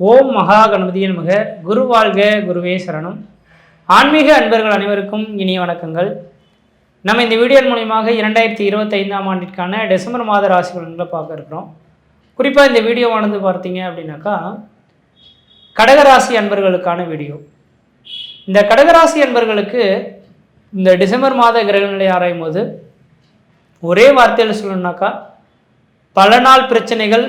ஓம் மகா கணபதியின் மிக குரு வாழ்க குருவே சரணம். ஆன்மீக அன்பர்கள் அனைவருக்கும் இனிய வணக்கங்கள். நம்ம இந்த வீடியோ மூலியமாக இரண்டாயிரத்தி இருபத்தைந்தாம் ஆண்டிற்கான டிசம்பர் மாத ராசி பலன்களை பார்க்க இருக்கிறோம். குறிப்பாக இந்த வீடியோவானது பார்த்தீங்க அப்படின்னாக்கா கடகராசி அன்பர்களுக்கான வீடியோ. இந்த கடகராசி அன்பர்களுக்கு இந்த டிசம்பர் மாத கிரகநிலை ஆராயும் போது ஒரே வார்த்தையில் சொல்லணுன்னாக்கா பல நாள் பிரச்சனைகள்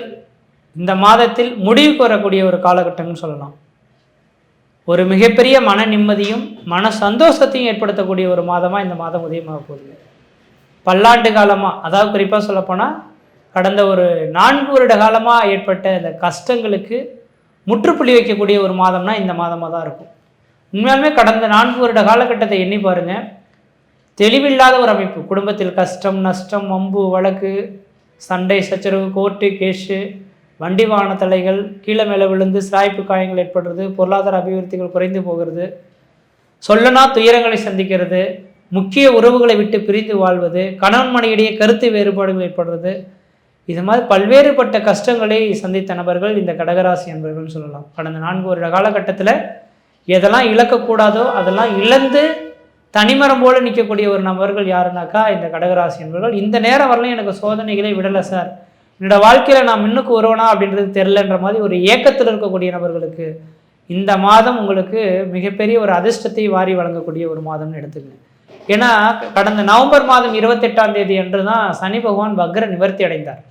இந்த மாதத்தில் முடிவுக்கு வரக்கூடிய ஒரு காலகட்டம்னு சொல்லலாம். ஒரு மிகப்பெரிய மன நிம்மதியும் மன சந்தோஷத்தையும் ஏற்படுத்தக்கூடிய ஒரு மாதமாக இந்த மாதம் உதயமாக போகுது. பல்லாண்டு காலமாக அதாவது குறிப்பாக சொல்லப்போனால் கடந்த ஒரு நான்கு வருட காலமாக ஏற்பட்ட இந்த கஷ்டங்களுக்கு முற்றுப்புள்ளி வைக்கக்கூடிய ஒரு மாதம்னா இந்த மாதமாக தான் இருக்கும். உண்மையாலுமே கடந்த நான்கு வருட காலகட்டத்தை எண்ணி பாருங்கள் தெளிவில்லாத ஒரு அமைப்பு. குடும்பத்தில் கஷ்டம் நஷ்டம் வம்பு வழக்கு சண்டை சச்சரவு கோர்ட்டு கேஸு வண்டி வாகன தடைகள் கீழே மேலே விழுந்து சாய்ப்பு காயங்கள் ஏற்படுறது பொருளாதார அபிவிருத்திகள் குறைந்து போகிறது சொல்லனா துயரங்களை சந்திக்கிறது முக்கிய உறவுகளை விட்டு பிரிந்து வாழ்வது கணவன் மனையிடையே கருத்து வேறுபாடுகள் ஏற்படுறது. இது மாதிரி பல்வேறுபட்ட கஷ்டங்களை சந்தித்த நபர்கள் இந்த கடகராசி என்பவர்கள் சொல்லலாம். கடந்த நான்கு வருட காலகட்டத்தில் எதெல்லாம் இழக்கக்கூடாதோ அதெல்லாம் இழந்து தனிமரம் போல நிற்கக்கூடிய ஒரு நபர்கள் யாருனாக்கா இந்த கடகராசி என்பவர்கள் இந்த நேரம் வரலையும் எனக்கு சோதனைகளை விடலை சார். என்னோட வாழ்க்கையில் நான் முன்னுக்கு வருவனா அப்படின்றது தெரிலன்ற மாதிரி ஒரு ஏக்கத்தில் இருக்கக்கூடிய நபர்களுக்கு இந்த மாதம் உங்களுக்கு மிகப்பெரிய ஒரு அதிர்ஷ்டத்தை வாரி வழங்கக்கூடிய ஒரு மாதம்னு எடுத்துக்கங்க. ஏன்னா கடந்த நவம்பர் மாதம் இருபத்தெட்டாம் தேதி அன்று தான் சனி பகவான் வக்ர நிவர்த்தி அடைந்தார்.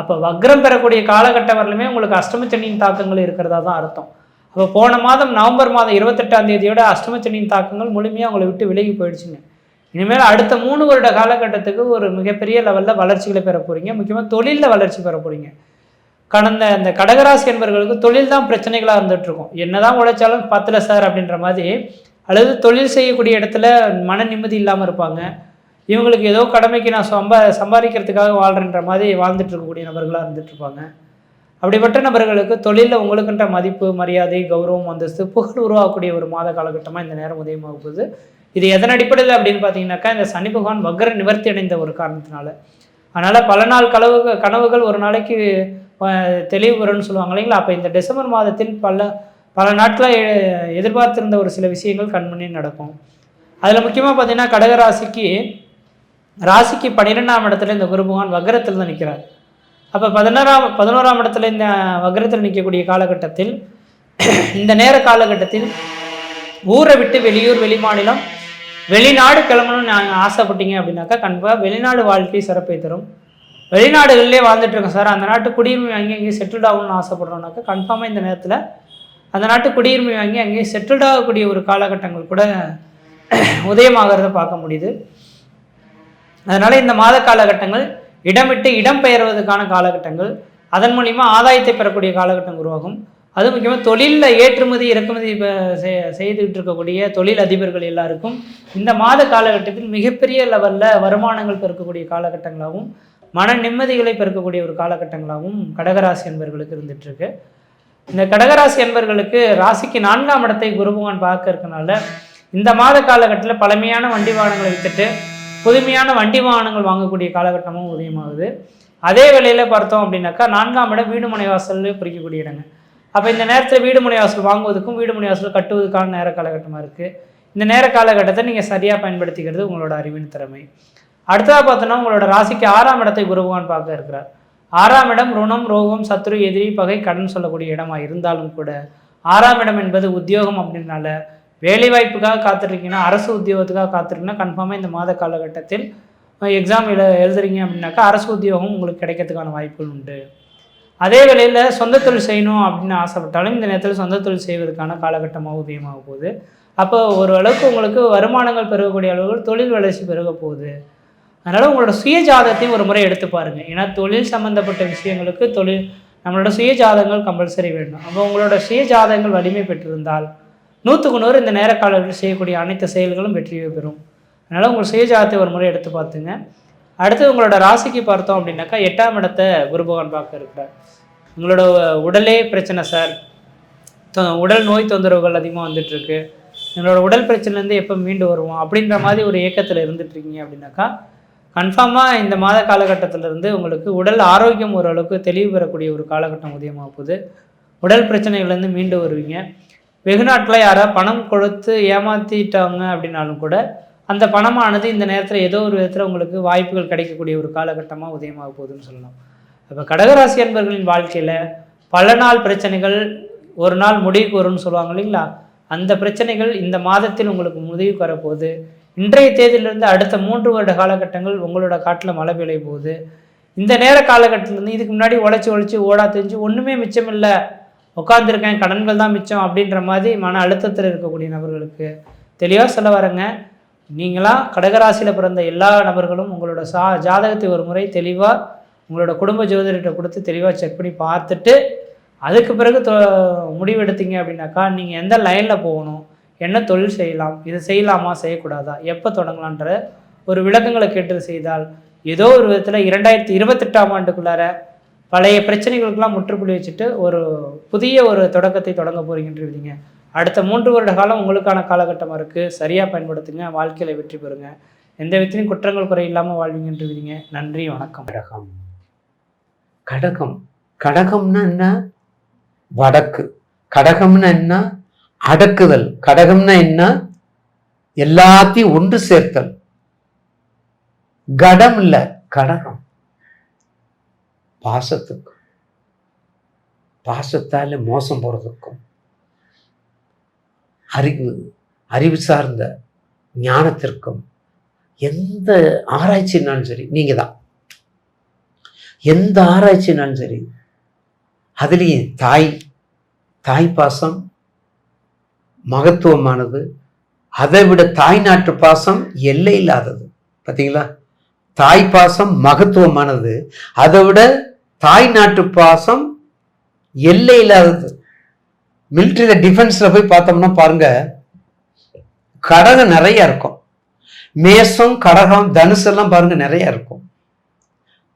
அப்போ வக்ரம் பெறக்கூடிய காலகட்டம் வரலுமே உங்களுக்கு அஷ்டமச்சனியின் தாக்கங்கள் இருக்கிறதா தான் அர்த்தம். அப்போ போன மாதம் நவம்பர் மாதம் இருபத்தெட்டாம் தேதியோட அஷ்டமச்சனியின் தாக்கங்கள் முழுமையாக உங்களை விட்டு விலகி போயிடுச்சுங்க. இனிமேல் அடுத்த மூணு வருட காலகட்டத்துக்கு ஒரு மிகப்பெரிய லெவலில் வளர்ச்சிகளை பெற போகிறீங்க முக்கியமாக தொழிலில் வளர்ச்சி பெற போகிறீங்க கடந்த அந்த கடகராசி என்பவர்களுக்கு தொழில் தான் பிரச்சனைகளாக இருந்துகிட்ருக்கும் என்ன தான் உழைச்சாலும் பத்தல சார் அப்படின்ற மாதிரி அல்லது தொழில் செய்யக்கூடிய இடத்துல மன நிம்மதி இல்லாமல் இருப்பாங்க. இவங்களுக்கு ஏதோ கடமைக்கு நான் சம்பா சம்பாதிக்கிறதுக்காக வாழ்கிறன்ற மாதிரி வாழ்ந்துட்டு இருக்கக்கூடிய நபர்களாக இருந்துகிட்ருப்பாங்க அப்படிப்பட்ட நபர்களுக்கு தொழிலில் உங்களுக்குன்ற மதிப்பு மரியாதை கௌரவம் அந்தஸ்து புகழ் உருவாகக்கூடிய ஒரு மாத காலகட்டமாக இந்த நேரம் உதயமாக போகுது. இது எதன் அடிப்படையில் அப்படின்னு பார்த்தீங்கன்னாக்கா இந்த சனி பகவான் வக்ர நிவர்த்தி அடைந்த ஒரு காரணத்தினால. அதனால் பல நாள் கனவு கனவுகள் ஒரு நாளைக்கு தெளிவு வரும்னு சொல்லுவாங்க இல்லைங்களா? அப்போ இந்த டிசம்பர் மாதத்தில் பல பல நாட்களாக எதிர்பார்த்திருந்த ஒரு சில விஷயங்கள் கண்முன்னே நடக்கும். அதில் முக்கியமாக பார்த்தீங்கன்னா கடகராசிக்கு ராசிக்கு பன்னிரெண்டாம் இடத்துல இந்த குரு பகவான் வக்ரத்தில் தான் நிற்கிறார் அப்போ பதினோராம் பதினோராம் இடத்துல இந்த வக்ரத்தில் நிற்கக்கூடிய காலகட்டத்தில் இந்த நேர காலகட்டத்தில் ஊரை விட்டு வெளியூர் வெளிமாநிலம் வெளிநாடு கிளம்பணும்னு நாங்கள் ஆசைப்பட்டீங்க அப்படின்னாக்கா கண்டிப்பாக வெளிநாடு வாழ்க்கை சிறப்பை தரும். வெளிநாடுகளிலே வாழ்ந்துட்டுருக்கோம் சார். அந்த நாட்டு குடியுரிமை வாங்கி அங்கேயே செட்டில்ட் ஆகணும்னு ஆசைப்படுறோம்னாக்கா கன்ஃபார்மாக இந்த நேரத்தில் அந்த நாட்டு குடியுரிமை வாங்கி அங்கேயும் செட்டில்ட் ஆகக்கூடிய ஒரு காலகட்டங்கள் கூட உதயமாகிறத பார்க்க முடியுது. அதனால் இந்த மாத காலகட்டங்கள் இடமிட்டு இடம் பெயர்வதற்கான காலகட்டங்கள் அதன் மூலிமா ஆதாயத்தை பெறக்கூடிய காலகட்டம் உருவாகும். அது முக்கியமாக தொழிலில் ஏற்றுமதி இறக்குமதி இப்போ செய்- இருக்கக்கூடிய தொழில் அதிபர்கள் எல்லாருக்கும் இந்த மாத காலகட்டத்தில் மிகப்பெரிய லெவலில் வருமானங்கள் பெருக்கக்கூடிய காலகட்டங்களாகவும் மன நிம்மதிகளை பெருக்கக்கூடிய ஒரு காலகட்டங்களாகவும் கடகராசி என்பர்களுக்கு இருந்துகிட்ருக்கு இந்த கடகராசி என்பர்களுக்கு ராசிக்கு நான்காம் இடத்தை குருபகவான் பார்க்க இருக்கனால இந்த மாத காலகட்டத்தில் பழமையான வண்டி வாகனங்களை வித்துட்டு புதுமையான வண்டி வாகனங்கள் வாங்கக்கூடிய காலகட்டமும் உதயமாகுது. அதே வேளையில் பார்த்தோம் அப்படின்னாக்கா நான்காம் இடம் வீடு மனை வாசல் குறிக்கக்கூடிய இடங்க. அப்போ இந்த நேரத்தில் வீடு மனை வாசல் வாங்குவதற்கும் வீடு மனை வாசல் கட்டுவதற்கான நேர காலகட்டமாக இருக்குது இந்த நேர காலகட்டத்தை நீங்கள் சரியாக பயன்படுத்திக்கிறது உங்களோட அறிவின் திறமை. அடுத்ததாக பார்த்தோன்னா உங்களோட ராசிக்கு ஆறாம் இடத்தை குருபகவான் பார்க்க இருக்கிறார். ஆறாம் இடம் ருணம் ரோகம் சத்ரு எதிரி பகை கடன் சொல்லக்கூடிய இடமா இருந்தாலும் கூட ஆறாம் இடம் என்பது உத்தியோகம் அப்படின்னால வேலைவாய்ப்புக்காக காத்திருக்கீங்கன்னா அரசு உத்தியோகத்துக்காக காத்திருக்கீங்கன்னா கன்ஃபார்மாக இந்த மாத காலகட்டத்தில் எக்ஸாம் எழு எழுதுறீங்க அப்படின்னாக்கா அரசு உத்தியோகம் உங்களுக்கு கிடைக்கிறதுக்கான வாய்ப்புகள் உண்டு. அதே வேளையில் சொந்த தொழில் செய்யணும் அப்படின்னு ஆசைப்பட்டாலும் இந்த நேரத்தில் சொந்த தொழில் செய்வதற்கான காலகட்டமாக உதயமாக போகுது. அப்போ ஓரளவுக்கு உங்களுக்கு வருமானங்கள் பெருகக்கூடிய அளவுக்கு தொழில் வளர்ச்சி பெருக போகுது. அதனால் உங்களோட சுய ஜாதகத்தையும் ஒரு முறை எடுத்து பாருங்கள் ஏன்னா தொழில் சம்மந்தப்பட்ட விஷயங்களுக்கு தொழில் நம்மளோட சுய ஜாதகங்கள் கம்பல்சரி வேண்டும் அப்போ உங்களோட சுய ஜாதகங்கள் வலிமை பெற்றிருந்தால் நூற்றுக்கு நூறு இந்த நேர காலத்தில் செய்யக்கூடிய அனைத்து செயல்களும் வெற்றியை பெறும். அதனால் உங்கள் சுய ஜாதகத்தை ஒரு முறை எடுத்து பார்த்துங்க. அடுத்து உங்களோட ராசிக்கு பார்த்தோம் அப்படின்னாக்கா எட்டாம் இடத்தை குருபகவான் பார்க்க இருக்கிறார். உங்களோட உடலே பிரச்சனை சார். தொ- உடல் நோய் தொந்தரவுகள் அதிகமாக வந்துட்டுருக்கு. எங்களோட உடல் பிரச்சனைலேருந்து எப்போ மீண்டு வருவோம் அப்படின்ற மாதிரி ஒரு ஏக்கத்தில் இருந்துட்டுருக்கீங்க அப்படின்னாக்கா கன்ஃபார்மாக இந்த மாத காலகட்டத்திலேருந்து உங்களுக்கு உடல் ஆரோக்கியம் ஓரளவுக்கு தெளிவு பெறக்கூடிய ஒரு காலகட்டம் உதயமாக போகுது. உடல் பிரச்சனைகள்லேருந்து மீண்டு வருவீங்க. வெகுநாட்டில் யாராவது பணம் கொடுத்து ஏமாற்றிட்டாங்க அப்படின்னாலும் கூட அந்த பணமானது இந்த நேரத்தில் ஏதோ ஒரு விதத்தில் உங்களுக்கு வாய்ப்புகள் கிடைக்கக்கூடிய ஒரு காலகட்டமாக உதயமாக போகுதுன்னு சொல்லலாம். இப்போ கடகராசி அன்பர்களின் வாழ்க்கையில் பல நாள் பிரச்சனைகள் ஒரு நாள் முடிவுக்கு வரும்னு சொல்லுவாங்க இல்லைங்களா? அந்த பிரச்சனைகள் இந்த மாதத்தில் உங்களுக்கு முடிவுக்கு வரப்போகுது. இன்றைய தேதியிலிருந்து அடுத்த மூன்று வருட காலகட்டங்கள் உங்களோட காட்டில் மழை பெய்ய போகுது. இந்த நேர காலகட்டத்திலேருந்து இதுக்கு முன்னாடி உழைச்சி உழைச்சி ஓடா தெரிஞ்சு ஒன்றுமே மிச்சம் இல்லை. உட்காந்துருக்கேன் கடன்கள் தான் மிச்சம் அப்படின்ற மாதிரி மன அழுத்தத்தில் இருக்கக்கூடிய நபர்களுக்கு தெளிவாக சொல்ல வரேங்க. நீங்களாம் கடகராசியில் பிறந்த எல்லா நபர்களும் உங்களோட சா ஜாதகத்தை ஒரு முறை தெளிவாக உங்களோட குடும்ப ஜோதிடர்கிட்ட கொடுத்து தெளிவாக செக் பண்ணி பார்த்துட்டு அதுக்கு பிறகு தொ முடிவெடுத்தீங்க அப்படின்னாக்கா நீங்கள் எந்த லைனில் போகணும் என்ன தொழில் செய்யலாம் இது செய்யலாமா செய்யக்கூடாதா எப்போ தொடங்கலான்ற ஒரு விளக்கங்களை கேட்டு செய்தால் ஏதோ ஒரு விதத்தில் இரண்டாயிரத்தி இருபத்தெட்டாம் ஆண்டுக்குள்ளார பழைய பிரச்சனைகளுக்கெல்லாம் முற்றுப்புள்ளி வச்சுட்டு ஒரு புதிய ஒரு தொடக்கத்தை தொடங்க போறீங்கன்றீங்க. அடுத்த மூன்று வருட காலம் உங்களுக்கான காலகட்டமாக இருக்குது சரியாக பயன்படுத்துங்க. வாழ்க்கையில் வெற்றி பெறுங்க. எந்த விதத்திலையும் குற்றங்கள் குறை இல்லாமல் வாழ்வீங்கன்றீங்க நன்றி வணக்கம். கடகம். கடகம். கடகம்னா என்ன? வடக்கு. கடகம்னா என்ன? அடக்குதல். கடகம்னா என்ன? எல்லாத்தையும் ஒன்று சேர்த்தல். கடம் இல்லை கடகம். பாசத்துக்கும். பாசத்தால மோசம் போறதுக்கும். அறிவு அறிவு சார்ந்த ஞானத்திற்கும் எந்த ஆராய்ச்சினாலும் சரி நீங்க தான் எந்த ஆராய்ச்சினாலும் சரி அதுலேயும் தாய் தாய் பாசம் மகத்துவமானது அதை விட தாய் நாட்டு பாசம் எல்லை இல்லாதது. பார்த்தீங்களா தாய் பாசம் மகத்துவமானது அதை விட தாய் நாட்டு பாசம் எல்லை இல்லாதது. மிலிட்ரியில் டிஃபென்ஸில் போய் பார்த்தோம்னா பாருங்க கடகம் நிறைய இருக்கும். மேசம் கடகம் தனுசு எல்லாம் பாருங்க நிறைய இருக்கும்.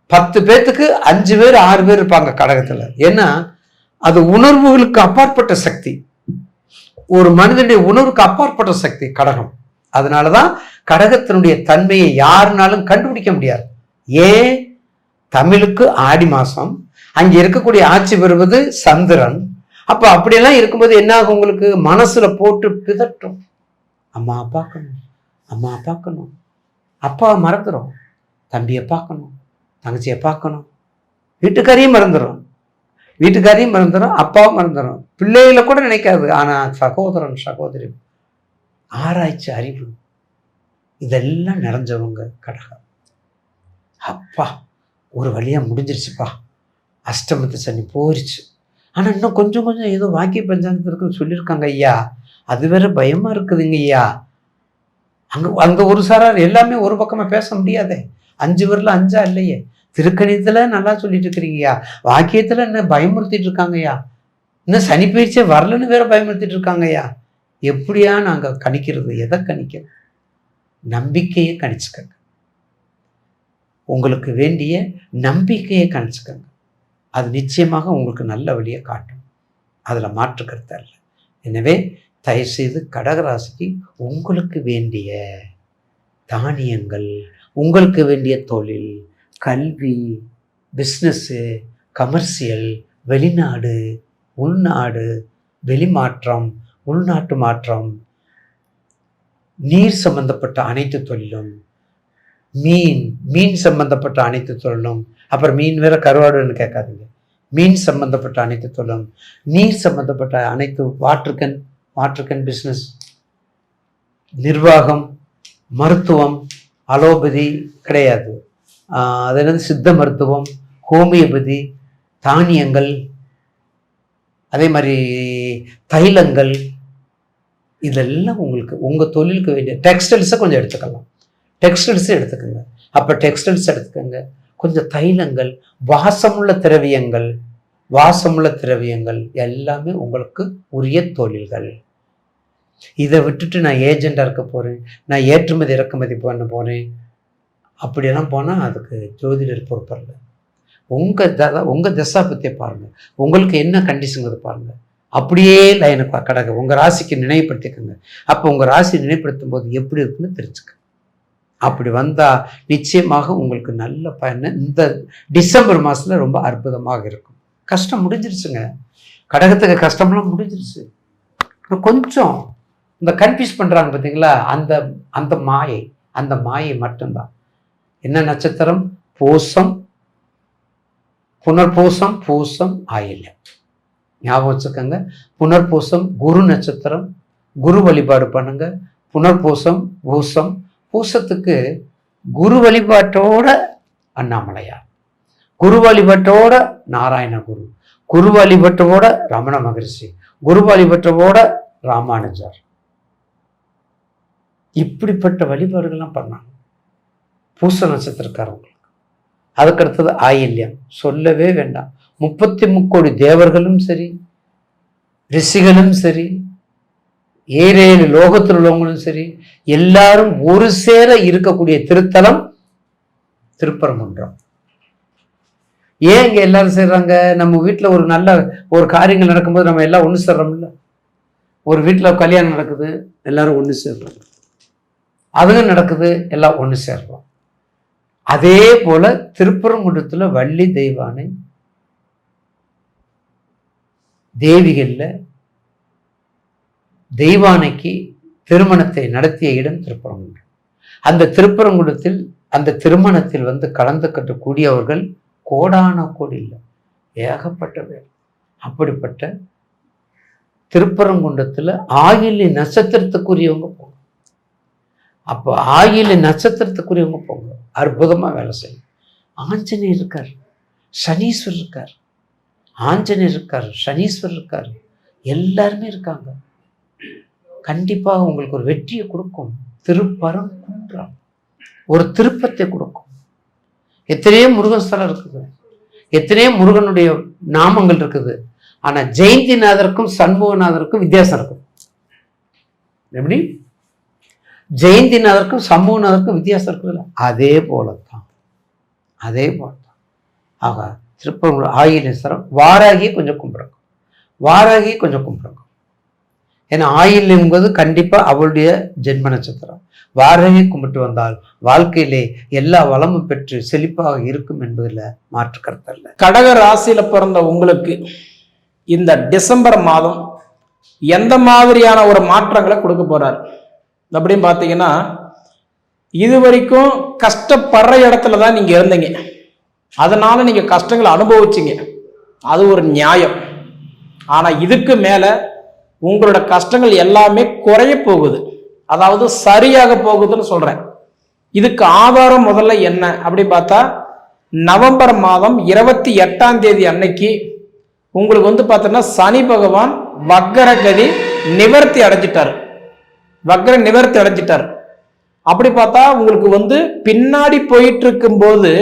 பத்து பேர்த்துக்கு அஞ்சு பேர் ஆறு பேர் இருப்பாங்க கடகத்தில். ஏன்னா அது உணர்வுகளுக்கு அப்பாற்பட்ட சக்தி. ஒரு மனிதனுடைய உணர்வுக்கு அப்பாற்பட்ட சக்தி கடகம். அதனால தான் கடகத்தினுடைய தன்மையை யாருனாலும் கண்டுபிடிக்க முடியாது. ஏன்? தமிழுக்கு ஆடி மாதம் அங்கே இருக்கக்கூடிய ஆட்சி பெறுவது சந்திரன். அப்போ அப்படியெல்லாம் இருக்கும்போது என்ன ஆகும் உங்களுக்கு மனசில் போட்டு பிதட்டும். அம்மா பார்க்கணும். அம்மா பார்க்கணும். அப்பாவை மறந்துடும் தம்பியை பார்க்கணும். தங்கச்சியை பார்க்கணும். வீட்டுக்காரையும் மறந்துடும் வீட்டுக்காரையும் மறந்துடும் அப்பாவும் மறந்துடும் பிள்ளைகளை கூட நினைக்காது. ஆனால் சகோதரன் சகோதரி ஆராய்ச்சி அறிவு இதெல்லாம் நிறைஞ்சவங்க கடகம் அப்பா ஒரு வழியாக முடிஞ்சிருச்சுப்பா. அஷ்டமத்து சனி போரிச்சு ஆனால் இன்னும் கொஞ்சம் கொஞ்சம் ஏதோ வாக்கிய பஞ்சாங்கத்து இருக்குன்னு சொல்லியிருக்காங்க ஐயா. அது வேற பயமாக இருக்குதுங்க ஐயா. அங்கே அந்த ஒரு சாரார் எல்லாமே ஒரு பக்கமாக பேச முடியாதே. அஞ்சு பேரில் அஞ்சா இல்லையே. திருக்கணித்தில் நல்லா சொல்லிட்டு இருக்கிறீங்கய்யா வாக்கியத்தில் என்ன பயமுறுத்திட்டு இருக்காங்கய்யா இன்னும் சனி பயிற்சியே வரலன்னு வேற பயமுறுத்திட்டு இருக்காங்கய்யா எப்படியா நாங்கள் கணிக்கிறது எதை கணிக்கிறது நம்பிக்கையை கணிச்சுக்கங்க. உங்களுக்கு வேண்டிய நம்பிக்கையை கணிச்சுக்கங்க. அது நிச்சயமாக உங்களுக்கு நல்ல வழியை காட்டும். அதில் மாற்று கருத்து அல்ல. எனவே தயவுசெய்து கடகராசிக்கு உங்களுக்கு வேண்டிய தானியங்கள் உங்களுக்கு வேண்டிய தொழில் கல்வி பிஸ்னஸ்ஸு கமர்ஷியல் வெளிநாடு உள்நாடு வெளிமாற்றம் உள்நாட்டு மாற்றம் நீர் சம்பந்தப்பட்ட அனைத்து தொழிலும் மீன் மீன் சம்பந்தப்பட்ட அனைத்து தொழிலும் அப்புறம் மீன் வேற கருவாடுன்னு கேட்காதீங்க. மீன் சம்பந்தப்பட்ட அனைத்து தொழிலும் நீர் சம்பந்தப்பட்ட அனைத்து வாட்டர்கன் வாட்டர்கன் பிஸ்னஸ் நிர்வாகம் மருத்துவம் அலோபதி கிடையாது. ஆஹ் அது என்னது? சித்த மருத்துவம் ஹோமியோபதி தானியங்கள் அதே மாதிரி தைலங்கள் இதெல்லாம் உங்களுக்கு உங்கள் தொழிலுக்கு வேண்டிய டெக்ஸ்டைல்ஸை கொஞ்சம் எடுத்துக்கலாம். டெக்ஸ்டைல்ஸும் எடுத்துக்கோங்க. அப்போ டெக்ஸ்டைல்ஸ் எடுத்துக்கோங்க. கொஞ்சம் தைலங்கள் வாசமுள்ள திரவியங்கள் வாசமுள்ள திரவியங்கள் எல்லாமே உங்களுக்கு உரிய தொழில்கள். இதை விட்டுட்டு நான் ஏஜெண்டாக இருக்க போகிறேன் நான் ஏற்றுமதி இறக்குமதி பண்ண போகிறேன் அப்படியெல்லாம் போனால் அதுக்கு ஜோதிடர் பொறுப்பல்ல உங்கள் ததா உங்கள் தசாபத்தியை பாருங்கள் உங்களுக்கு என்ன கண்டிஷனுங்கிறது பாருங்கள் அப்படியே லைனுக்கு கடக உங்கள் ராசிக்கு நினைவுபடுத்திக்கோங்க. அப்போ உங்கள் ராசி நினைப்படுத்தும் போது எப்படி இருக்குன்னு தெரிஞ்சுக்க. அப்படி வந்தால் நிச்சயமாக உங்களுக்கு நல்ல பயன். இந்த டிசம்பர் மாதத்தில் ரொம்ப அற்புதமாக இருக்கும். கஷ்டம் முடிஞ்சிருச்சுங்க. கடகத்துக்கு கஷ்டம்லாம் முடிஞ்சிருச்சு. கொஞ்சம் இந்த கன்ஃபியூஸ் பண்ணுறாங்க பார்த்தீங்களா அந்த அந்த மாயை அந்த மாயை மட்டும்தான். என்ன நட்சத்திரம்? பூசம். புனர்பூசம் பூசம் ஆயில்யம். ஞாபகம் வச்சுக்கோங்க. புனர்பூசம் குரு நட்சத்திரம். குரு வழிபாடு பண்ணுங்க. புனர்பூசம் பூசம் பூசத்துக்கு குரு வழிபாட்டோட அண்ணாமலையார் குரு வழிபாட்டோட நாராயண குரு. குரு வழிபட்டவோட ரமண மகரிஷி. குரு வழிபட்டவோட ராமானுஜர். இப்படிப்பட்ட வழிபாடுகள்லாம் பண்ணாங்க. பூச நட்சத்திரக்காரவங்களுக்கு அதுக்கடுத்தது ஆயில்யம். சொல்லவே வேண்டாம். முப்பத்தி முக்கோடி தேவர்களும் சரி ரிஷிகளும் சரி ஏழேழு லோகத்தில் உள்ளவங்களும் சரி எல்லாரும் ஒரு சேர இருக்கக்கூடிய திருத்தலம் திருப்பரங்குன்றம். ஏன் இங்கே எல்லாரும் செய்கிறாங்க நம்ம வீட்டில் ஒரு நல்ல ஒரு காரியங்கள் நடக்கும்போது நம்ம எல்லாம் ஒன்று சேர்றோம்ல. ஒரு வீட்டில் கல்யாணம் நடக்குது எல்லாரும் ஒன்று சேர்றோம். அதுவும் நடக்குது எல்லாம் ஒன்று சேர்றோம். அதே போல திருப்பரங்குன்றத்தில் வள்ளி தெய்வானை தேவிகளில் தெய்வானைக்கு திருமணத்தை நடத்திய இடம் திருப்பரங்குன்றம். அந்த திருப்பரங்குன்றத்தில் அந்த திருமணத்தில் வந்து கலந்து கட்டக்கூடியவர்கள் கோடான கோடி இல்லை. ஏகப்பட்ட பேர் அப்படிப்பட்ட திருப்பரங்குன்றத்தில் ஆயிலி நட்சத்திரத்துக்குரியவங்க போங்க. அப்போ ஆயிலி நட்சத்திரத்துக்குரியவங்க போங்க. அற்புதமா வேலை செய்யும் ஆஞ்சநேயர் இருக்கார். சனீஸ்வரர் இருக்கார். ஆஞ்சநேயர் இருக்கார். சனீஸ்வரர் இருக்கார். எல்லாருமே இருக்காங்க. கண்டிப்பாக உங்களுக்கு ஒரு வெற்றியை கொடுக்கும். திருப்பரங்குன்றம். ஒரு திருப்பத்தை கொடுக்கும். எத்தனையோ முருகன் ஸ்தலம் இருக்குது. எத்தனையோ முருகனுடைய நாமங்கள் இருக்குது. ஆனால் ஜெயந்திநாதருக்கும் சண்முகநாதருக்கும் வித்தியாசம் இருக்கும். எப்படி? ஜெயந்திநாதருக்கும் சண்முகநாதருக்கும் வித்தியாசம் இருக்குதுல்ல? அதே போலத்தான். அதே போலத்தான். ஆக திருப்பரங்குன்ற ஆயிலேஸ்வரம் வாராகியை கொஞ்சம் கும்பிடுங்க வாராகியை கொஞ்சம் கும்பிடுங்க ஏன்னா ஆயில் என்பது அவளுடைய ஜென்ம நட்சத்திரம் வாரகை கும்பிட்டு வந்தால் வாழ்க்கையிலே எல்லா வளமும் பெற்று செழிப்பாக இருக்கும் என்பதில் மாற்று கருத்தல்ல கடக ராசியில் பிறந்த உங்களுக்கு இந்த டிசம்பர் மாதம் எந்த மாதிரியான ஒரு மாற்றங்களை கொடுக்க போறார்? அப்படின்னு பார்த்தீங்கன்னா இது வரைக்கும் கஷ்டப்படுற இடத்துல தான் நீங்கள் இருந்தீங்க. அதனால நீங்கள் கஷ்டங்களை அனுபவிச்சிங்க. அது ஒரு நியாயம். ஆனால் இதுக்கு மேலே உங்களோட கஷ்டங்கள் எல்லாமே குறைய போகுது. அதாவது சரியாக போகுதுன்னு சொல்றேன். இதுக்கு ஆதாரம் முதல்ல என்ன? அப்படி பார்த்தா நவம்பர் மாதம் இருபத்தி எட்டாம் தேதி அன்னைக்கு உங்களுக்கு வந்து பார்த்தோன்னா சனி பகவான் வக்கரகதி நிவர்த்தி அடைஞ்சிட்டார். வக்கர நிவர்த்தி அடைஞ்சிட்டார். அப்படி பார்த்தா உங்களுக்கு வந்து பின்னாடி போயிட்டு இருக்கும்போது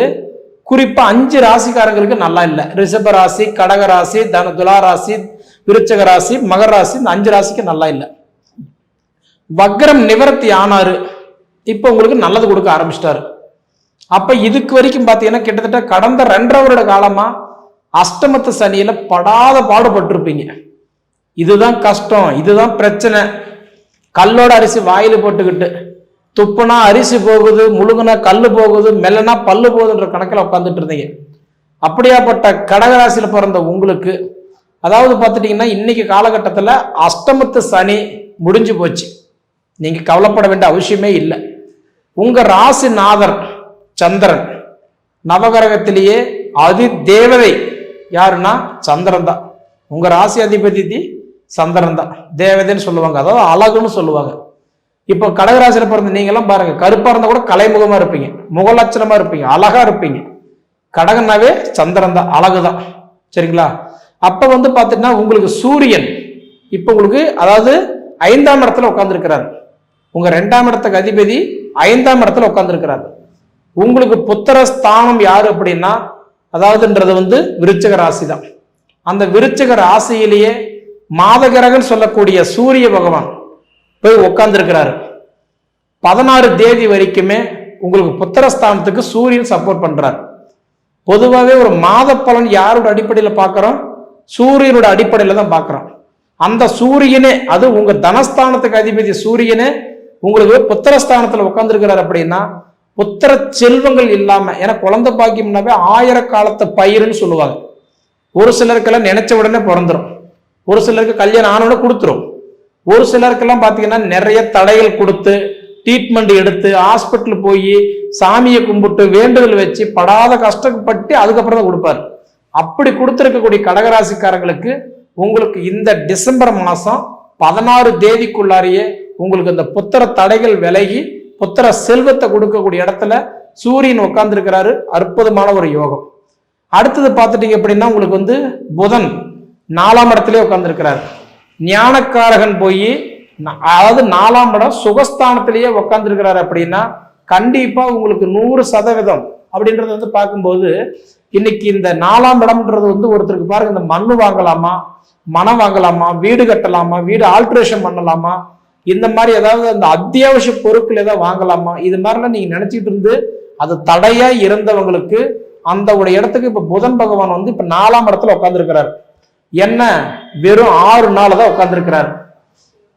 குறிப்பா அஞ்சு ராசிக்காரங்களுக்கு நல்லா இல்லை. ரிஷப ராசி கடக ராசி தன துலா ராசி விருச்சக ராசி மகர ராசி இந்த அஞ்சு ராசிக்கு நல்லா இல்லை. வக்ரம் நிவர்த்தி ஆனாரு. இப்போ உங்களுக்கு நல்லது கொடுக்க ஆரம்பிச்சிட்டாரு. அப்ப இதுக்கு வரைக்கும் பார்த்தீங்கன்னா கிட்டத்தட்ட கடந்த ரெண்டரை வருட காலமா அஷ்டமத்து சனியில படாத பாடுபட்டிருப்பீங்க. இதுதான் கஷ்டம் இதுதான் பிரச்சனை. கல்லோட அரிசி வாயில போட்டுக்கிட்டு துப்புனா அரிசி போகுது முழுகுனா கல் போகுது மெல்லனா பல்லு போகுதுன்ற கணக்கில் உட்காந்துட்டு இருந்தீங்க. அப்படியாப்பட்ட கடகராசியில் பிறந்த உங்களுக்கு அதாவது பார்த்துட்டிங்கன்னா இன்றைக்கி காலகட்டத்தில் அஷ்டமத்து சனி முடிஞ்சு போச்சு. நீங்கள் கவலைப்பட வேண்டிய அவசியமே இல்லை. உங்கள் ராசிநாதர் சந்திரன் நவகிரகத்திலேயே அதி தேவதை. யாருன்னா? சந்திரன் தான். உங்கள் ராசி அதிபதி சந்திரன் தான். தேவதைன்னு சொல்லுவாங்க. அதாவது அழகுன்னு சொல்லுவாங்க. இப்போ கடகராசியில் பிறந்த நீங்களாம் பாருங்க கருப்பாக இருந்தால் கூட கலைமுகமாக இருப்பீங்க. முகலட்சணமாக இருப்பீங்க அழகாக இருப்பீங்க. கடகனாவே சந்திரன் தான் அழகு தான். சரிங்களா? அப்போ வந்து பார்த்துட்டா உங்களுக்கு சூரியன் இப்போ உங்களுக்கு அதாவது ஐந்தாம் இடத்துல உட்காந்துருக்கிறார் உங்கள் ரெண்டாம் இடத்துக்கு அதிபதி ஐந்தாம் இடத்துல உட்காந்துருக்கிறார் உங்களுக்கு புத்திர ஸ்தானம் யார் அப்படின்னா அதாவதுன்றது வந்து விருச்சக ராசி தான். அந்த விருச்சக ராசியிலேயே மாதகிரகன் சொல்லக்கூடிய சூரிய பகவான் போய் உட்கார்ந்துருக்கிறாரு பதினாறு தேதி வரைக்குமே உங்களுக்கு புத்திரஸ்தானத்துக்கு சூரியன் சப்போர்ட் பண்றார். பொதுவாகவே ஒரு மாத பலன் யாரோட அடிப்படையில் பார்க்குறோம்? சூரியனோட அடிப்படையில் தான் பார்க்குறோம். அந்த சூரியனே அது உங்க தனஸ்தானத்துக்கு அதிபதி சூரியனே உங்களுக்கு புத்திரஸ்தானத்தில் உட்காந்துருக்கிறார் அப்படின்னா புத்திர செல்வங்கள் இல்லாமல் ஏன்னா குழந்தை பாக்கியம்னாவே ஆயிர காலத்து பயிருன்னு சொல்லுவாங்க. ஒரு சிலருக்கெல்லாம் நினைச்ச உடனே பிறந்துரும். ஒரு சிலருக்கு கல்யாணம் ஆனோட கொடுத்துரும். ஒரு சிலருக்கெல்லாம் பார்த்தீங்கன்னா நிறைய தடைகள் கொடுத்து ட்ரீட்மெண்ட் எடுத்து ஹாஸ்பிட்டல் போய் சாமியை கும்பிட்டு வேண்டுதல் வச்சு படாத கஷ்டப்பட்டு அதுக்கப்புறம் தான் கொடுப்பாரு. அப்படி கொடுத்துருக்கக்கூடிய கடகராசிக்காரங்களுக்கு உங்களுக்கு இந்த டிசம்பர் மாதம் பதினாறு தேதிக்குள்ளாரியே உங்களுக்கு இந்த புத்திர தடைகள் விலகி புத்திர செல்வத்தை கொடுக்கக்கூடிய இடத்துல சூரியன் உட்கார்ந்துருக்கிறாரு. அற்புதமான ஒரு யோகம். அடுத்தது பார்த்துட்டீங்க அப்படின்னா உங்களுக்கு வந்து புதன் நாலாம் இடத்துலேயே உட்கார்ந்துருக்கிறார். ஞானக்காரகன் போய் அதாவது நாலாம் படம் சுகஸ்தானத்திலேயே உட்கார்ந்துருக்கிறாரு அப்படின்னா கண்டிப்பா உங்களுக்கு நூறு சதவீதம் அப்படின்றத வந்து பார்க்கும்போது இன்னைக்கு இந்த நாலாம் இடம்ன்றது வந்து ஒருத்தருக்கு பாருங்க இந்த மண் வாங்கலாமா மனம் வாங்கலாமா வீடு கட்டலாமா வீடு ஆல்ட்ரேஷன் பண்ணலாமா இந்த மாதிரி ஏதாவது அந்த அத்தியாவசிய பொருட்கள் ஏதாவது வாங்கலாமா இது மாதிரிலாம் நீங்க நினைச்சிட்டு இருந்து அது தடையா இருந்தவங்களுக்கு அந்த ஒரு இடத்துக்கு இப்ப புதன் பகவான் வந்து இப்ப நாலாம் இடத்துல உட்கார்ந்துருக்கிறார் என்ன? வெறும் ஆறு நாள் தான் உட்கார்ந்துருக்கிறார்.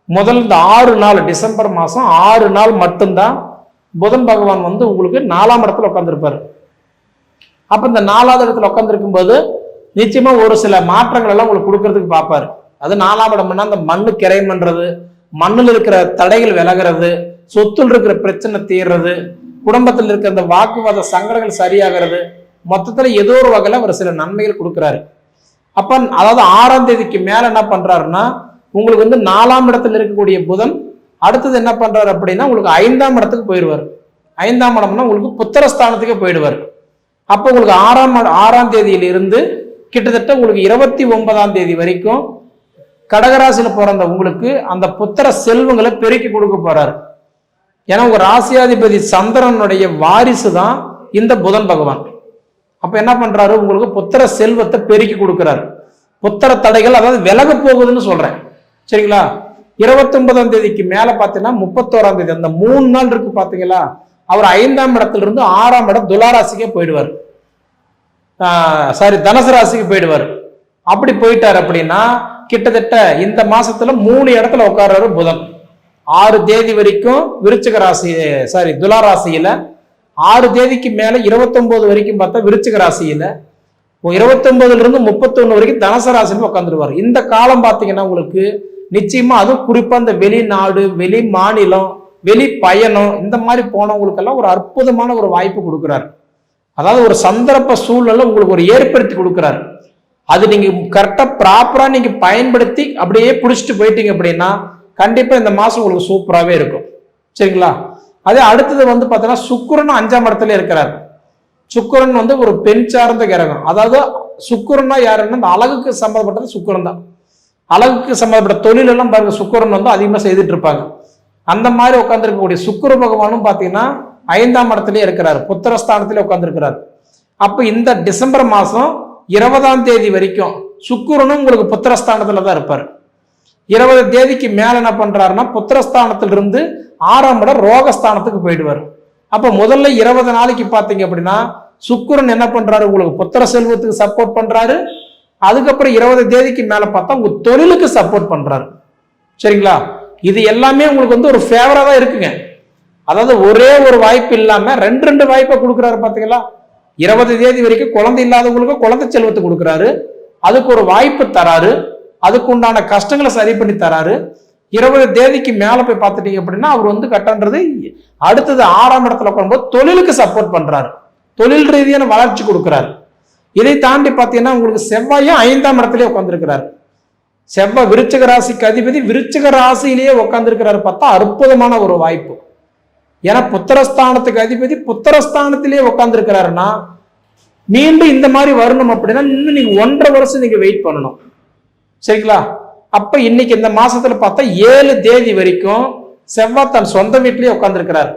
முதல் இந்த ஆறு நாள் டிசம்பர் மாதம் ஆறு நாள் மட்டும்தான் புதன் பகவான் வந்து உங்களுக்கு நாலாம் இடத்துல உட்காந்துருப்பாரு அப்போ இந்த நாலாவது இடத்துல உட்காந்துருக்கும் போது நிச்சயமாக ஒரு சில மாற்றங்கள் எல்லாம் உங்களுக்கு கொடுக்கறதுக்கு பார்ப்பாரு. அது நாலாம் இடம்னா அந்த மண்ணு கிரையம் பண்ணுறது மண்ணில் இருக்கிற தடைகள் விலகிறது சொத்துல இருக்கிற பிரச்சனை தீர்றது குடும்பத்தில் இருக்கிற அந்த வாக்குவாத சங்கடங்கள் சரியாகிறது மொத்தத்தில் ஏதோ ஒரு வகையில் ஒரு சில நன்மைகள் கொடுக்குறாரு. அப்ப அதாவது ஆறாம் தேதிக்கு மேல என்ன பண்றாருன்னா உங்களுக்கு வந்து நாலாம் இடத்துல இருக்கக்கூடிய புதன் அடுத்தது என்ன பண்றாரு அப்படின்னா உங்களுக்கு ஐந்தாம் இடத்துக்கு போயிடுவார். ஐந்தாம் இடம்னா உங்களுக்கு புத்திரஸ்தானத்துக்கே போயிடுவார். அப்போ உங்களுக்கு ஆறாம் ஆறாம் தேதியிலிருந்து கிட்டத்தட்ட உங்களுக்கு இருபத்தி ஒன்பதாம் தேதி வரைக்கும் கடகராசியில் பிறந்த உங்களுக்கு அந்த புத்திர செல்வங்களை பெருக்கி கொடுக்க போறாரு. ஏன்னா உங்க ராசியாதிபதி சந்திரனுடைய வாரிசு தான் இந்த புதன் பகவான். அப்ப என்ன பண்றாரு? உங்களுக்கு புத்திர செல்வத்தை பெருக்கி கொடுக்கிறாரு. புத்திர தடைகள் அதாவது விலக போகுதுன்னு சொல்றேன். சரிங்களா? இருபத்தி ஒன்பதாம் தேதிக்கு மேல பாத்தீங்கன்னா முப்பத்தோராம் தேதி அந்த மூணு நாள் இருக்கு பாத்தீங்களா? அவர் ஐந்தாம் இடத்துல இருந்து ஆறாம் இடம் துளாராசிக்கே போயிடுவார். சாரி தனுசு ராசிக்கு போயிடுவார். அப்படி போயிட்டார் அப்படின்னா கிட்டத்தட்ட இந்த மாசத்துல மூணு இடத்துல உட்கார்றாரு புதன். ஆறு தேதி வரைக்கும் விருச்சிக ராசி சாரி துலா ராசியில ஆறு தேதிக்கு மேல 29 வரைக்கும் பார்த்தா விருச்சிக ராசியில இருபத்தொன்பதுல இருந்து முப்பத்தொன்னு வரைக்கும் தனுசு ராசியில உட்காந்துருவார் இந்த காலம் பார்த்தீங்கன்னா உங்களுக்கு நிச்சயமா அதுவும் குறிப்பா இந்த வெளிநாடு வெளி மாநிலம் வெளி பயணம் இந்த மாதிரி போனவங்களுக்கெல்லாம் ஒரு அற்புதமான ஒரு வாய்ப்பு கொடுக்குறாரு. அதாவது ஒரு சந்தர்ப்ப சூழ்நிலை உங்களுக்கு ஒரு ஏற்படுத்தி கொடுக்குறாரு. அது நீங்க கரெக்டா ப்ராப்பரா நீங்க பயன்படுத்தி அப்படியே பிடிச்சிட்டு போயிட்டீங்க அப்படின்னா கண்டிப்பா இந்த மாசம் உங்களுக்கு சூப்பராகவே இருக்கும். சரிங்களா? அதே அடுத்தது வந்து பார்த்தீங்கன்னா சுக்குரன் அஞ்சாம் இடத்துல இருக்கிறார். சுக்குரன் வந்து ஒரு பெண் சார்ந்த கிரகம். அதாவது சுக்குரன்னா யாருன்னா இந்த அழகுக்கு சம்மந்தப்பட்டது சுக்குரன் தான். அழகுக்கு சம்மந்தப்பட்ட தொழில் எல்லாம் பாருங்க சுக்குரன் வந்து அதிகமாக செய்துட்டு இருப்பாங்க. அந்த மாதிரி உட்காந்துருக்கக்கூடிய சுக்குர பகவானும் பார்த்தீங்கன்னா ஐந்தாம் இடத்துலயே இருக்கிறார். புத்திரஸ்தானத்திலே உட்காந்துருக்கிறார் அப்போ இந்த டிசம்பர் மாதம் இருபதாம் தேதி வரைக்கும் சுக்குரனும் உங்களுக்கு புத்திரஸ்தானத்தில் தான் இருப்பார். இருபது தேதிக்கு மேலே என்ன பண்ணுறாருன்னா புத்திரஸ்தானத்திலிருந்து ஆறாம் இடம் ரோகஸ்தானத்துக்கு போயிடுவார். அப்போ முதல்ல இருபது நாளைக்கு பார்த்தீங்க அப்படின்னா சுக்கிரன் என்ன பண்ணுறாரு உங்களுக்கு புத்திர செல்வத்துக்கு சப்போர்ட் பண்ணுறாரு அதுக்கப்புறம் இருபது தேதிக்கு மேலே பார்த்தா உங்கள் தொழிலுக்கு சப்போர்ட் பண்ணுறாரு சரிங்களா? இது எல்லாமே உங்களுக்கு வந்து ஒரு ஃபேவராக தான் இருக்குங்க. அதாவது ஒரே ஒரு வாய்ப்பு இல்லாமல் ரெண்டு ரெண்டு வாய்ப்பை கொடுக்குறாரு பார்த்தீங்களா இருபது தேதி வரைக்கும் குழந்தை இல்லாதவங்களுக்கு குழந்தை செல்வத்தை கொடுக்குறாரு. அதுக்கு ஒரு வாய்ப்பு தராரு. அதுக்கு உண்டான கஷ்டங்களை சரி பண்ணி தராரு. இருபது தேதிக்கு மேலே போய் பார்த்துட்டீங்க அப்படின்னா அவர் வந்து கட்டன்றது அடுத்தது ஆறாம் இடத்துல உட்காரும்போது தொழிலுக்கு சப்போர்ட் பண்றாரு. தொழில் ரீதியான வளர்ச்சி கொடுக்குறாரு. இதை தாண்டி பார்த்தீங்கன்னா உங்களுக்கு செவ்வாயும் ஐந்தாம் இடத்துலயே உட்காந்துருக்கிறார் செவ்வாய் விருச்சக ராசிக்கு அதிபதி விருச்சக ராசியிலேயே உட்காந்துருக்கிறாரு பார்த்தா அற்புதமான ஒரு வாய்ப்பு. ஏன்னா புத்திரஸ்தானத்துக்கு அதிபதி புத்திரஸ்தானத்திலேயே உட்காந்துருக்கிறாருன்னா மீண்டும் இந்த மாதிரி வரணும் அப்படின்னா இன்னும் நீங்க ஒன்றரை வருஷம் நீங்க வெயிட் பண்ணணும். சரிங்களா? அப்ப இன்னைக்கு இந்த மாசத்துல பார்த்தா ஏழு தேதி வரைக்கும் செவ்வாய் தன் சொந்த வீட்லயே உட்காந்துருக்கிறார்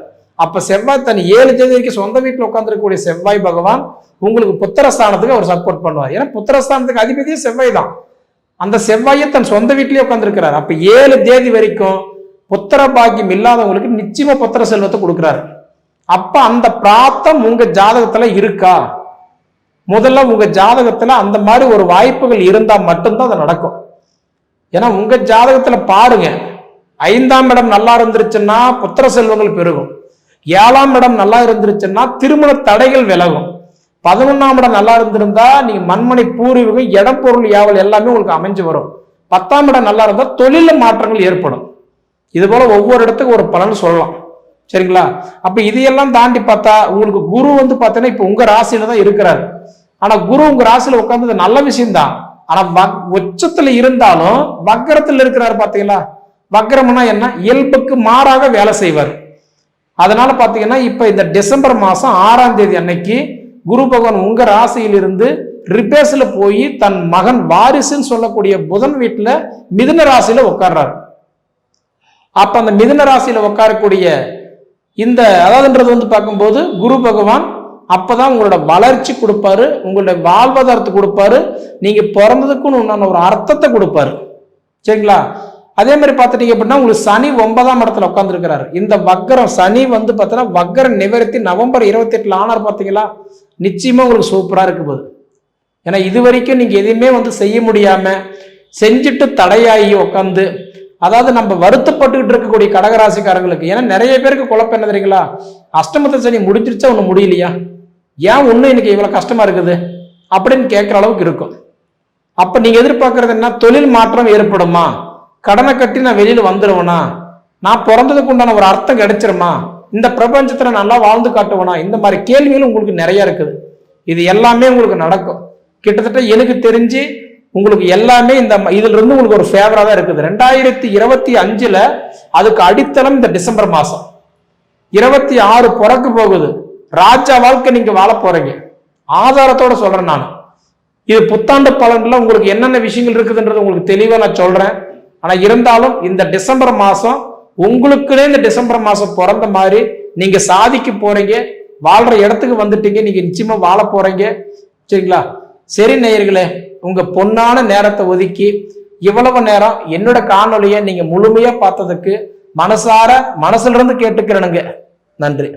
அப்ப செவ்வாய் தன் ஏழு தேதி வரைக்கும் சொந்த வீட்டில் உட்காந்துருக்கக்கூடிய செவ்வாய் பகவான் உங்களுக்கு புத்திரஸ்தானத்துக்கு அவர் சப்போர்ட் பண்ணுவார். ஏன்னா புத்திரஸ்தானத்துக்கு அதிபதியே செவ்வாய் தான். அந்த செவ்வாயை தன் சொந்த வீட்லயே உட்காந்துருக்கிறார் அப்ப ஏழு தேதி வரைக்கும் புத்திர பாக்கியம் இல்லாதவங்களுக்கு நிச்சயமா புத்திர செல்வத்தை கொடுக்குறாரு. அப்ப அந்த பிராத்தம் உங்க ஜாதகத்துல இருக்கா? முதல்ல உங்க ஜாதகத்துல அந்த மாதிரி ஒரு வாய்ப்புகள் இருந்தா மட்டும்தான் அது நடக்கும். ஏன்னா உங்க ஜாதகத்துல பாருங்க. ஐந்தாம் இடம் நல்லா இருந்துருச்சுன்னா புத்திர செல்வங்கள் பெருகும். ஏழாம் இடம் நல்லா இருந்துருச்சுன்னா திருமண தடைகள் விலகும். பதினொன்னாம் இடம் நல்லா இருந்திருந்தா நீங்க மண்மனை பூர்வீகம் இடப்பொருள் யாவல் எல்லாமே உங்களுக்கு அமைஞ்சு வரும். பத்தாம் இடம் நல்லா இருந்தா தொழில மாற்றங்கள் ஏற்படும். இது போல ஒவ்வொரு இடத்துக்கும் ஒரு பலன் சொல்லலாம். சரிங்களா? அப்ப இதையெல்லாம் தாண்டி பார்த்தா உங்களுக்கு குரு வந்து பார்த்தீங்கன்னா இப்போ உங்க ராசியில தான் இருக்கிறார். ஆனா குரு உங்க ராசியில உட்கார்ந்தது நல்ல விஷயம்தான். ஆனா உச்சத்துல இருந்தாலும் வக்கரத்துல இருக்கிறாரு பாத்தீங்களா வக்கரம்னா என்ன? இயல்புக்கு மாறாக வேலை செய்வார். அதனால பாத்தீங்கன்னா இப்ப இந்த டிசம்பர் மாசம் ஆறாம் தேதி அன்னைக்கு குரு பகவான் உங்க ராசியிலிருந்து ரிப்பேர்ஸ்ல போய் தன் மகன் வாரிசுன்னு சொல்லக்கூடிய புதன் வீட்டுல மிதுன ராசியில உட்கார்றாரு. அப்ப அந்த மிதுன ராசியில உட்காரக்கூடிய இந்த அதாவதுன்றது வந்து பார்க்கும்போது குரு பகவான் அப்பதான் உங்களோட வளர்ச்சி கொடுப்பாரு உங்களுடைய வாழ்வாதாரத்தை கொடுப்பாரு நீங்கள் பிறந்ததுக்குன்னு உண்டான ஒரு அர்த்தத்தை கொடுப்பாரு. சரிங்களா? அதே மாதிரி பார்த்துட்டீங்க அப்படின்னா உங்களுக்கு சனி ஒன்பதாம் இடத்துல உட்காந்துருக்கிறாரு இந்த வக்கரம் சனி வந்து பார்த்தீங்கன்னா வக்கர நிவர்த்தி நவம்பர் இருபத்தி எட்டுல ஆனார் பார்த்தீங்களா? நிச்சயமாக உங்களுக்கு சூப்பராக இருக்கு போகுது ஏன்னா இது வரைக்கும் நீங்கள் எதையுமே வந்து செய்ய முடியாமல் செஞ்சுட்டு தடையாகி உட்காந்து அதாவது நம்ம வருத்தப்பட்டுக்கிட்டு இருக்கக்கூடிய கடகராசிக்காரங்களுக்கு ஏன்னா நிறைய பேருக்கு குழப்பம் என்ன தெரியுங்களா? அஷ்டமத்தை சனி முடிஞ்சிருச்சா ஒன்று முடியலையா? ஏன் ஒன்றும் எனக்கு இவ்வளோ கஷ்டமா இருக்குது? அப்படின்னு கேட்குற அளவுக்கு இருக்கும். அப்போ நீங்கள் எதிர்பார்க்கறது என்ன? தொழில் மாற்றம் ஏற்படுமா? கடனை கட்டி நான் வெளியில் வந்துடுவேனா நான் பிறந்ததுக்கு உண்டான ஒரு அர்த்தம் கிடைச்சிருமா? இந்த பிரபஞ்சத்தில் நல்லா வாழ்ந்து காட்டுவேனா? இந்த மாதிரி கேள்விகள் உங்களுக்கு நிறைய இருக்குது. இது எல்லாமே உங்களுக்கு நடக்கும். கிட்டத்தட்ட எனக்கு தெரிஞ்சு உங்களுக்கு எல்லாமே இந்த ம- இதுல இருந்து உங்களுக்கு ஒரு ஃபேவரா தான் இருக்குது. ரெண்டாயிரத்தி இருபத்தி அஞ்சுல அதுக்கு அடித்தளம் இந்த டிசம்பர் மாசம். இருபத்தி ஆறு பிறக்க போகுது. ராஜா வாழ்க்கை நீங்க வாழ போறீங்க. ஆதாரத்தோட சொல்றேன் நான். இது புத்தாண்டு பலன்ல உங்களுக்கு என்னென்ன விஷயங்கள் இருக்குதுன்றது உங்களுக்கு தெளிவா நான் சொல்றேன். ஆனா இருந்தாலும் இந்த டிசம்பர் மாசம் உங்களுக்குனே இந்த டிசம்பர் மாசம் பிறந்த மாதிரி நீங்க சாதிக்க போறீங்க. வாழ்ற இடத்துக்கு வந்துட்டீங்க. நீங்க நிச்சயமா வாழ போறீங்க. சரிங்களா? சரி நேயர்களே உங்க பொன்னான நேரத்தை ஒதுக்கி இவ்வளவு நேரம் என்னோட காணொலியை நீங்க முழுமையா பார்த்ததுக்கு மனசார மனசுல இருந்து கேட்டுக்கிறேனுங்க. நன்றி.